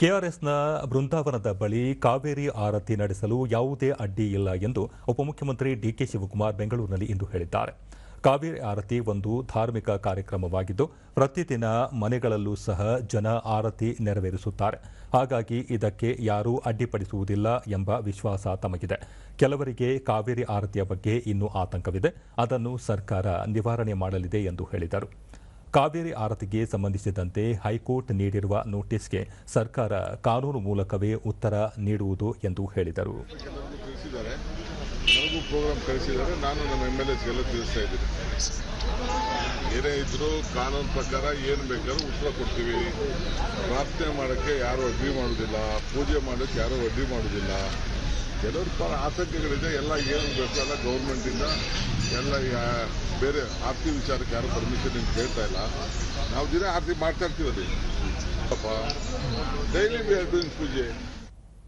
ಕೆಆರ್ಎಸ್ನ ಬೃಂದಾವನದ ಬಳಿ ಕಾವೇರಿ ಆರತಿ ನಡೆಸಲು ಯಾವುದೇ ಅಡ್ಡಿ ಇಲ್ಲ ಎಂದು ಉಪಮುಖ್ಯಮಂತ್ರಿ ಡಿಕೆ ಶಿವಕುಮಾರ್ ಬೆಂಗಳೂರಿನಲ್ಲಿ ಇಂದು ಹೇಳಿದ್ದಾರೆ. ಕಾವೇರಿ ಆರತಿ ಒಂದು ಧಾರ್ಮಿಕ ಕಾರ್ಯಕ್ರಮವಾಗಿದ್ದು, ಪ್ರತಿದಿನ ಮನೆಗಳಲ್ಲೂ ಸಹ ಜನ ಆರತಿ ನೆರವೇರಿಸುತ್ತಾರೆ. ಹಾಗಾಗಿ ಇದಕ್ಕೆ ಯಾರೂ ಅಡ್ಡಿಪಡಿಸುವುದಿಲ್ಲ ಎಂಬ ವಿಶ್ವಾಸ ತಮಗಿದೆ. ಕೆಲವರಿಗೆ ಕಾವೇರಿ ಆರತಿಯ ಬಗ್ಗೆ ಇನ್ನೂ ಆತಂಕವಿದೆ. ಅದನ್ನು ಸರ್ಕಾರ ನಿವಾರಣೆ ಮಾಡಲಿದೆ ಎಂದು ಹೇಳಿದರು. ಕಾವೇರಿ ಆರತಿಗೆ ಸಂಬಂಧಿಸಿದಂತೆ ಹೈಕೋರ್ಟ್ ನೀಡಿರುವ ನೋಟಿಸ್ಗೆ ಸರ್ಕಾರ ಕಾನೂನು ಮೂಲಕವೇ ಉತ್ತರ ನೀಡುವುದು ಎಂದು ಹೇಳಿದರು. ಪ್ರೋಗ್ರಾಮ್ ನಾನು ನಮ್ಮ ಎಂ ಎಲ್ ಏನೇ ಇದ್ರೂ ಕಾನೂನು ಪ್ರಕಾರ ಏನು ಬೇಕಾದ್ರೂ ಉತ್ತರ ಕೊಡ್ತೀವಿ. ಪ್ರಾರ್ಥನೆ ಮಾಡೋಕ್ಕೆ ಯಾರು ಅಡ್ಡಿ ಮಾಡೋದಿಲ್ಲ. ಪೂಜೆ ಮಾಡೋಕ್ಕೆ ಯಾರೂ ಅಡ್ಡಿ ಮಾಡೋದಿಲ್ಲ. ಕೆಲವ್ರ ಆತಂಕಗಳಿದೆ. ಎಲ್ಲ ಏನು ಬೇಕು ಎಲ್ಲ ಗೌರ್ಮೆಂಟಿಂದ ಎಲ್ಲ ಬೇರೆ ಆರ್ತಿ ವಿಚಾರಕ್ಕೆ ಯಾರು ಪರ್ಮಿಷನ್ ಏನು ಕೇಳ್ತಾ ಇಲ್ಲ. ನಾವು ದಿನ ಆರತಿ ಮಾಡ್ತಾ ಇರ್ತೀವಲ್ಲಿ ಪಾಪ ಡೈಲಿ ವಿ ಪೂಜೆ.